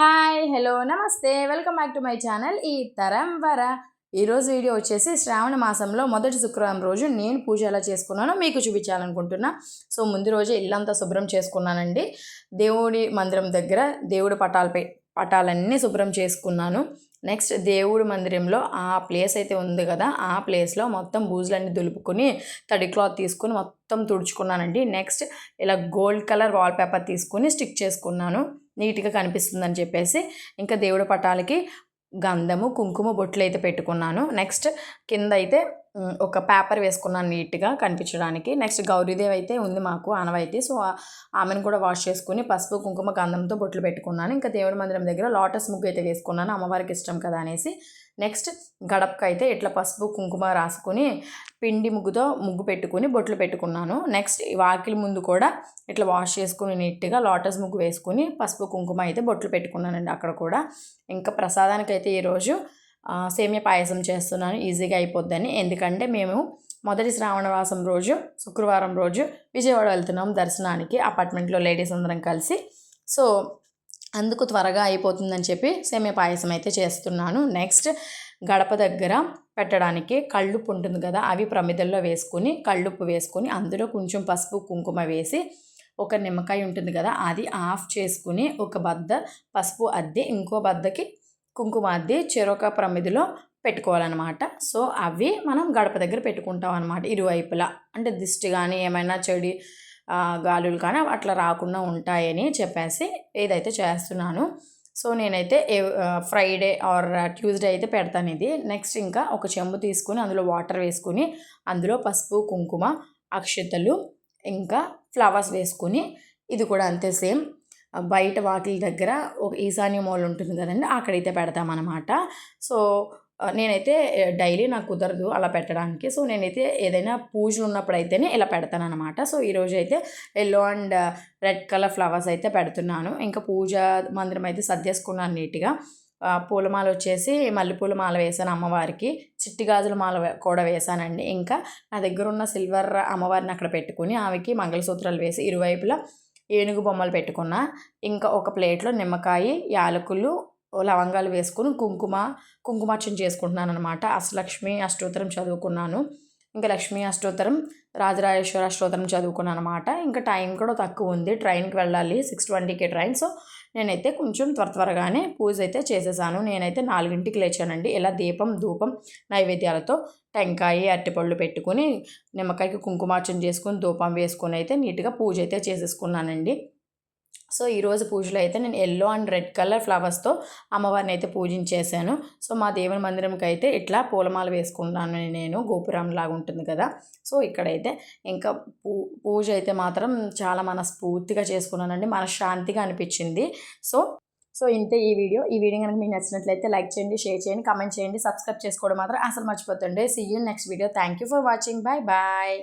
Hi hello నమస్తే. Welcome back to my channel ఈ తరం వర. ఈరోజు వీడియో వచ్చేసి శ్రావణ మాసంలో మొదటి శుక్రవారం రోజు నేను పూజ ఎలా చేసుకున్నానో మీకు చూపించాలనుకుంటున్నా. సో ముందు రోజే ఇల్లంతా శుభ్రం చేసుకున్నానండి. దేవుడి మందిరం దగ్గర దేవుడి పటాలపై పటాలన్నీ శుభ్రం చేసుకున్నాను. నెక్స్ట్ దేవుడి మందిరంలో ఆ ప్లేస్ అయితే ఉంది కదా ఆ ప్లేస్లో మొత్తం బూజులన్నీ దులుపుకొని తడి క్లాత్ తీసుకుని మొత్తం తుడుచుకున్నానండి. నెక్స్ట్ ఇలా గోల్డ్ కలర్ వాల్ పేపర్ తీసుకుని స్టిక్ చేసుకున్నాను. నీట్గా కనిపిస్తుందని చెప్పేసి ఇంకా దేవుడి పటాలకి గంధము కుంకుమ బొట్లు అయితే పెట్టుకున్నాను. నెక్స్ట్ కింద అయితే ఒక పేపర్ వేసుకున్నాను నీట్గా కనిపించడానికి. నెక్స్ట్ గౌరీదేవి అయితే ఉంది మాకు ఆనవైతే సో ఆమెను కూడా వాష్ చేసుకుని పసుపు కుంకుమ గంధంతో బొట్లు పెట్టుకున్నాను. ఇంకా దేవుడి మందిరం దగ్గర లోటస్ ముగ్గు అయితే వేసుకున్నాను. అమ్మవారికి ఇష్టం కదా అనేసి. నెక్స్ట్ గడపకు అయితే ఇట్లా పసుపు కుంకుమ రాసుకుని పిండి ముగ్గుతో ముగ్గు పెట్టుకుని బొట్లు పెట్టుకున్నాను. నెక్స్ట్ ఈ వాకిలి ముందు కూడా ఇట్లా వాష్ చేసుకుని నీట్గా లోటస్ ముగ్గు వేసుకుని పసుపు కుంకుమ అయితే బొట్లు పెట్టుకున్నానండి అక్కడ కూడా. ఇంకా ప్రసాదానికి అయితే ఈరోజు సేమియా పాయసం చేస్తున్నాను ఈజీగా అయిపోద్దని. ఎందుకంటే మేము మొదటి శ్రావణవాసం రోజు శుక్రవారం రోజు విజయవాడ వెళ్తున్నాం దర్శనానికి అపార్ట్మెంట్లో లేడీస్ అందరం కలిసి. సో అందుకు త్వరగా అయిపోతుందని చెప్పి సేమియా పాయసం అయితే చేస్తున్నాను. నెక్స్ట్ గడప దగ్గర పెట్టడానికి కళ్ళుప్పు ఉంటుంది కదా అవి ప్రమిదల్లో వేసుకుని కళ్ళుప్పు వేసుకుని అందులో కొంచెం పసుపు కుంకుమ వేసి ఒక నిమ్మకాయ ఉంటుంది కదా అది ఆఫ్ చేసుకుని ఒక బద్ద పసుపు అద్దె ఇంకో బద్దకి కుంకుమ అద్దె చెరొక ప్రమిదిలో పెట్టుకోవాలన్నమాట. సో అవి మనం గడప దగ్గర పెట్టుకుంటాం అనమాట ఇరువైపులా. అంటే దిష్టి కానీ ఏమైనా చెడి గాలులు కానీ అట్లా రాకుండా ఉంటాయని చెప్పేసి ఏదైతే చేస్తున్నాను. సో నేనైతే ఫ్రైడే ఆర్ ట్యూస్డే అయితే పెడతాను ఇది. నెక్స్ట్ ఇంకా ఒక చెంబు తీసుకుని అందులో వాటర్ వేసుకుని అందులో పసుపు కుంకుమ అక్షతలు ఇంకా ఫ్లవర్స్ వేసుకుని ఇది కూడా అంతే సేమ్. బయట వాకిలి దగ్గర ఒక ఈశాన్య మూల ఉంటుంది కదండి అక్కడైతే పెడతామన్నమాట. సో నేనైతే డైలీ నాకు కుదరదు అలా పెట్టడానికి. సో నేనైతే ఏదైనా పూజలు ఉన్నప్పుడు అయితేనే ఇలా పెడతాను అనమాట సో ఈరోజు అయితే yellow and red colour flowers అయితే పెడుతున్నాను. ఇంకా పూజ మందిరం అయితే సర్దేసుకున్నాను నీట్గా. పూలమాల వచ్చేసి మల్లెపూల మాల వేసాను అమ్మవారికి. చిట్టి గాజుల మాల కూడా వేసానండి ఇంకా నా దగ్గర ఉన్న సిల్వర్ అమ్మవారిని అక్కడ పెట్టుకుని ఆమెకి మంగళసూత్రాలు వేసి ఇరువైపులా ఏనుగు బొమ్మలు పెట్టుకున్న ఇంకా ఒక ప్లేట్లో నిమ్మకాయ యాలకులు లవంగాలు వేసుకుని కుంకుమ కుంకుమార్చన చేసుకుంటున్నాను అనమాట అష్టలక్ష్మి అష్టోత్తరం చదువుకున్నాను. ఇంకా లక్ష్మీ అష్టోత్తరం రాజరాజేశ్వర అష్టోత్తరం చదువుకున్నాను అనమాట ఇంకా టైం కూడా తక్కువ ఉంది. ట్రైన్కి వెళ్ళాలి. సిక్స్ ట్వంటీకి ట్రైన్. సో నేనైతే కొంచెం త్వర త్వరగానే పూజ అయితే చేసేసాను. నేనైతే నాలుగింటికి లేచానండి. ఇలా దీపం ధూపం నైవేద్యాలతో టెంకాయ అరటిపళ్ళు పెట్టుకుని నిమ్మకాయకి కుంకుమార్చన చేసుకుని ధూపం వేసుకొని అయితే నీట్గా పూజ అయితే చేసేసుకున్నానండి. సో ఈరోజు పూజలో అయితే నేను ఎల్లో అండ్ రెడ్ కలర్ ఫ్లవర్స్తో అమ్మవారిని అయితే పూజించేశాను. సో మా దేవుని మందిరంకి అయితే ఇట్లా పూలమాల వేసుకుంటాను నేను గోపురం లాగా ఉంటుంది కదా. సో ఇక్కడైతే ఇంకా పూ పూజ అయితే మాత్రం చాలా మనస్ఫూర్తిగా చేసుకున్నానండి మనశ్శాంతిగా అనిపించింది. సో సో ఇంతే ఈ వీడియో. ఈ వీడియో కనుక మీకు నచ్చినట్లయితే లైక్ చేయండి షేర్ చేయండి కమెంట్ చేయండి సబ్స్క్రైబ్ చేసుకోవడం మాత్రం అసలు మర్చిపోతుండే. See you next video thank you for watching bye bye